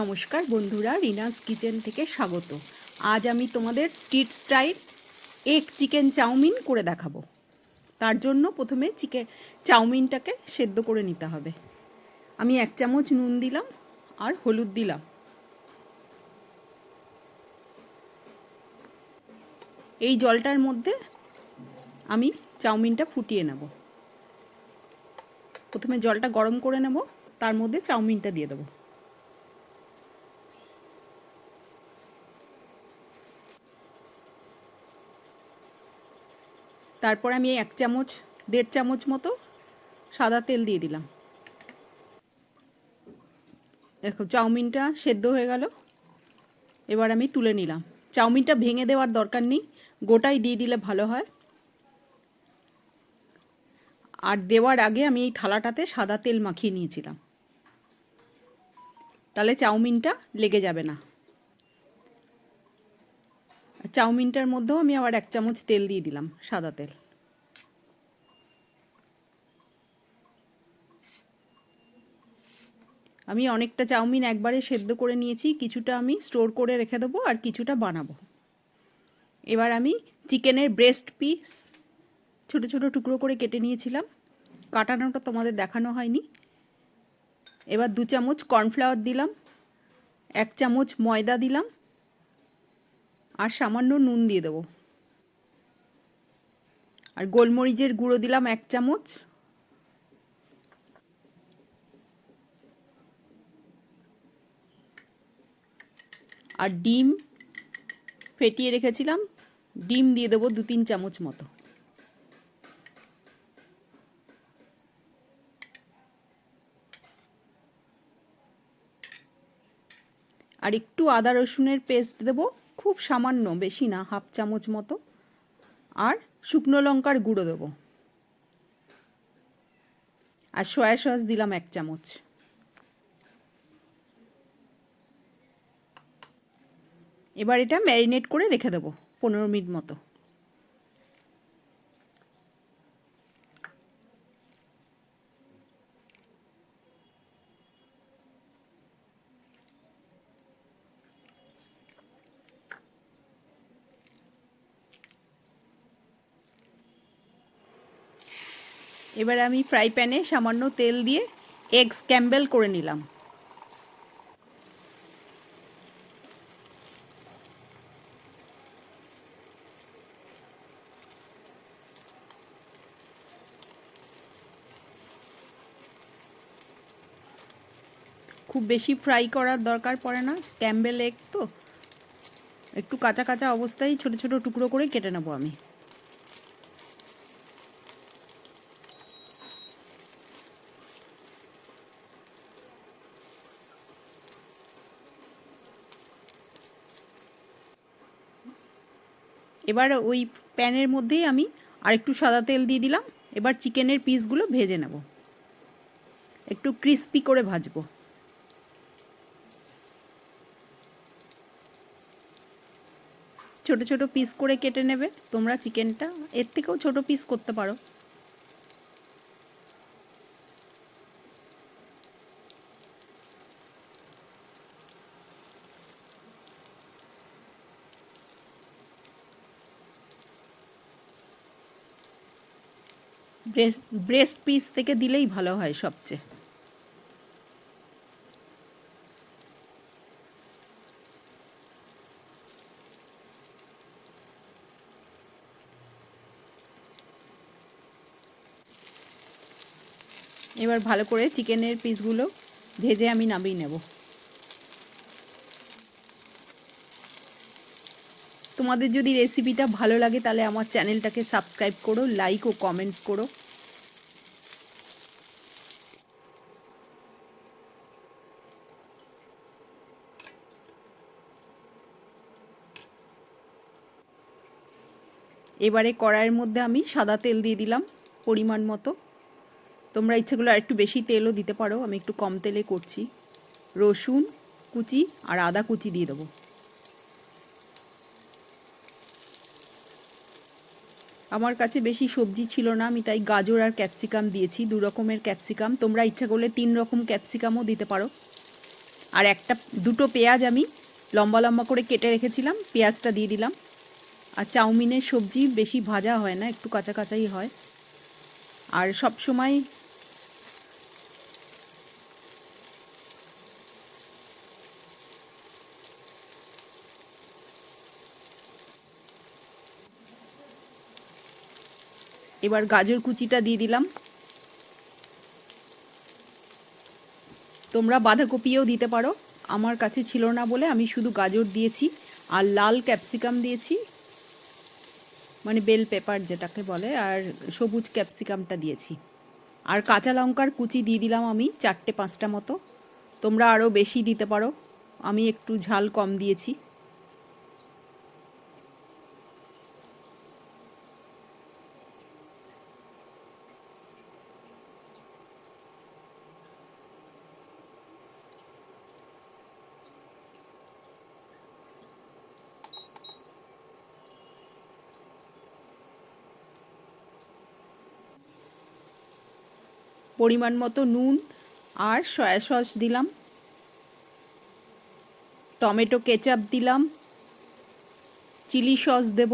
নমস্কার বন্ধুরা, রিনাস কিচেন থেকে স্বাগত। আজ আমি তোমাদের street style egg chicken chowmein করে দেখাবো। তার জন্য প্রথমে চিকেন, চাউমিনটাকে সেদ্ধ করে নিতে হবে। আমি এক চামচ নুন দিলাম আর হলুদ দিলাম। এই জলটার মধ্যে আমি চাউমিনটা ফুটিয়ে নেব। প্রথমে জলটা গরম করে নেব, তার মধ্যে চাউমিনটা দিয়ে দেবো। তারপর আমি এক চামচ, দেড় চামচ মতো সাদা তেল দিয়ে দিলাম। দেখো, চাউমিনটা সেদ্ধ হয়ে গেল। এবার আমি তুলে নিলাম। চাউমিনটা ভেঙে দেওয়ার দরকার নেই, গোটাই দিয়ে দিলে ভালো হয়। আর দেওয়ার আগে আমি এই থালাটাতে সাদা তেল মাখিয়ে নিয়েছিলাম। তাহলে চাউমিনটা লেগে যাবে না। চাউমিনটার মধ্যেও আমি আবার এক চামচ তেল দিয়ে দিলাম, সাদা তেল। আমি অনেকটা চাউমিন একবারে সেদ্ধ করে নিয়েছি, কিছুটা আমি স্টোর করে রেখে দেবো আর কিছুটা বানাবো। এবার আমি চিকেনের ব্রেস্ট পিস ছোট ছোট টুকরো করে কেটে নিয়েছিলাম। কাটানোটা তোমাদের দেখানো হয়নি। এবার দু চামচ কর্নফ্লাওয়ার দিলাম, এক চামচ ময়দা দিলাম আর সামান্য নুন দিয়ে দেবো। আর গোলমরিচের গুঁড়ো দিলাম এক চামচ। আর ডিম ফেটিয়ে রেখেছিলাম। ডিম দিয়ে দেবো দু তিন চামচ মতো। আর একটু আদা রসুনের পেস্ট দেবো, খুব সামান্য, বেশি না, হাফ চামচ মতো। আর শুকনো লঙ্কার গুঁড়ো দেবো। আর সয়া সস দিলাম এক চামচ। এবার এটা ম্যারিনেট করে রেখে দেবো, পনেরো মিনিট মতো। এবার আমি ফ্রাই প্যানে সামান্য তেল দিয়ে এগ স্ক্যাম্বেল করে নিলাম। খুব বেশি ফ্রাই করার দরকার পড়ে না। স্ক্যাম্বেল এগ তো। একটু কাঁচা কাঁচা অবস্থায় ছোট ছোট টুকরো করে কেটে নেব আমি। এবার ওই প্যানের মধ্যেই আমি আরেকটু সাদা তেল দিয়ে দিলাম। এবার চিকেনের পিসগুলো ভেজে নেব। একটু ক্রিস্পি করে ভাজবো। ছোট ছোট পিস করে কেটে নেবে। তোমরা চিকেনটা এর থেকেও ছোট পিস করতে পারো। ব্রেস্ট ব্রেস্ট পিস থেকে দিলেই ভালো হয় সবচেয়ে। এবার ভালো করে চিকেনের পিসগুলো ভেজে আমি নামিয়ে নেব। তোমাদের যদি রেসিপিটা ভালো লাগে তাহলে আমার চ্যানেলটাকে সাবস্ক্রাইব করো লাইক ও কমেন্টস করো। এবারে কড়াইয়ের মধ্যে আমি সাদা তেল দিয়ে দিলাম পরিমাণ মতো। তোমরা ইচ্ছেগুলো আর একটু বেশি তেলও দিতে পারো। আমি একটু কম তেলে করছি। রসুন কুচি আর আদা কুচি দিয়ে দেবো। আমার কাছে বেশি সবজি ছিল না। আমি তাই গাজর আর ক্যাপসিকাম দিয়েছি। দু রকমের ক্যাপসিকাম। তোমরা ইচ্ছা করলে তিন রকম ক্যাপসিকামও দিতে পারো। আর একটা, দুটো পেঁয়াজ আমি লম্বা লম্বা করে কেটে রেখেছিলাম। পেঁয়াজটা দিয়ে দিলাম। আর চাউমিনের সবজি বেশি ভাজা হয় না, একটু কাঁচা কাঁচাই হয়। আর সব সময় এবার গাজর কুচিটা দিয়ে দিলাম। তোমরা বাঁধাকপিও দিতে পারো। আমার কাছে ছিল না বলে আমি শুধু গাজর দিয়েছি আর লাল ক্যাপসিকাম দিয়েছি। মানে বেল পেপার যেটাকে বলে, আর সবুজ ক্যাপসিকামটা দিয়েছি। আর কাঁচা লঙ্কার কুচি দিয়ে দিলাম আমি চারটে পাঁচটা মতো। তোমরা আরও বেশি দিতে পারো। আমি একটু ঝাল কম দিয়েছি। পরিমাণ মতো নুন আর সয়া সস দিলাম। টমেটো কেচাপ দিলাম। চিলি সস দেব।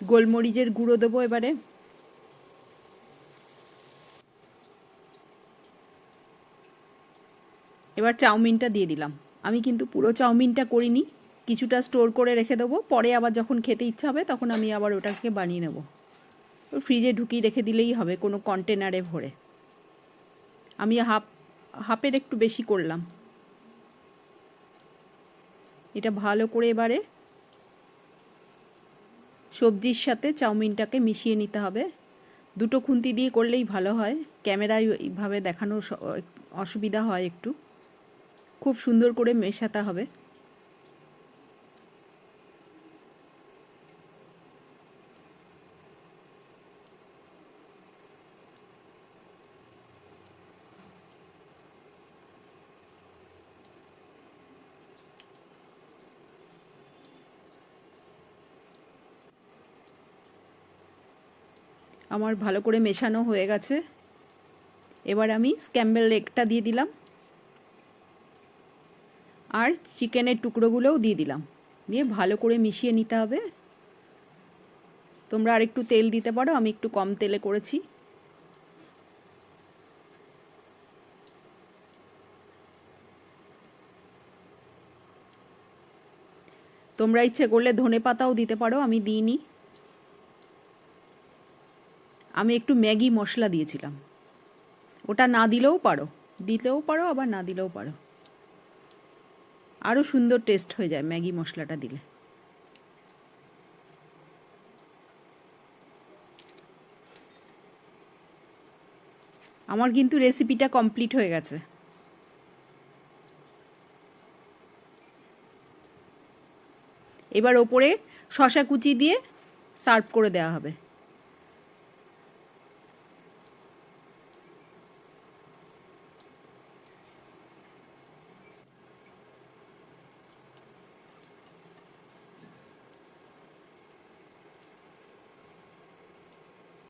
গোলমরিচের গুঁড়ো দেবো এবারে। এবার চাউমিনটা দিয়ে দিলাম। আমি কিন্তু পুরো চাউমিনটা করিনি, কিছুটা স্টোর করে রেখে দেবো। পরে আবার যখন খেতে ইচ্ছা হবে, তখন আমি আবার ওটাকে বানিয়ে নেব। ফ্রিজে ঢুকিয়ে রেখে দিলেই হবে, কোনো কন্টেনারে ভরে। আমি হাফ, হাফের একটু বেশি করলাম। এটা ভালো করে এবারে সবজির সাথে চাউমিনটাকে মিশিয়ে নিতে হবে। দুটো খুন্তি দিয়ে করলেই ভালো হয়। ক্যামেরায় এইভাবে দেখানো অসুবিধা হয় একটু। খুব সুন্দর করে মেশাতে হবে। আমার ভালো করে মেশানো হয়ে গেছে। এবার আমি স্ক্যাম্বেল এগটা দিয়ে দিলাম। আর চিকেনের টুকরোগুলোও দিয়ে দিলাম। দিয়ে ভালো করে মিশিয়ে নিতে হবে। তোমরা আর একটু তেল দিতে পারো, আমি একটু কম তেলে করেছি। তোমরা ইচ্ছে করলে ধনে পাতাও দিতে পারো, আমি দিইনি। আমি একটু ম্যাগি মশলা দিয়েছিলাম। ওটা না দিলেও পারো, দিতেও পারো, আবার না দিলেও পারো। আরও সুন্দর টেস্ট হয়ে যায় ম্যাগি মশলাটা দিলে। আমার কিন্তু রেসিপিটা কমপ্লিট হয়ে গেছে। এবার ওপরে শশা কুচি দিয়ে সার্ভ করে দেওয়া হবে।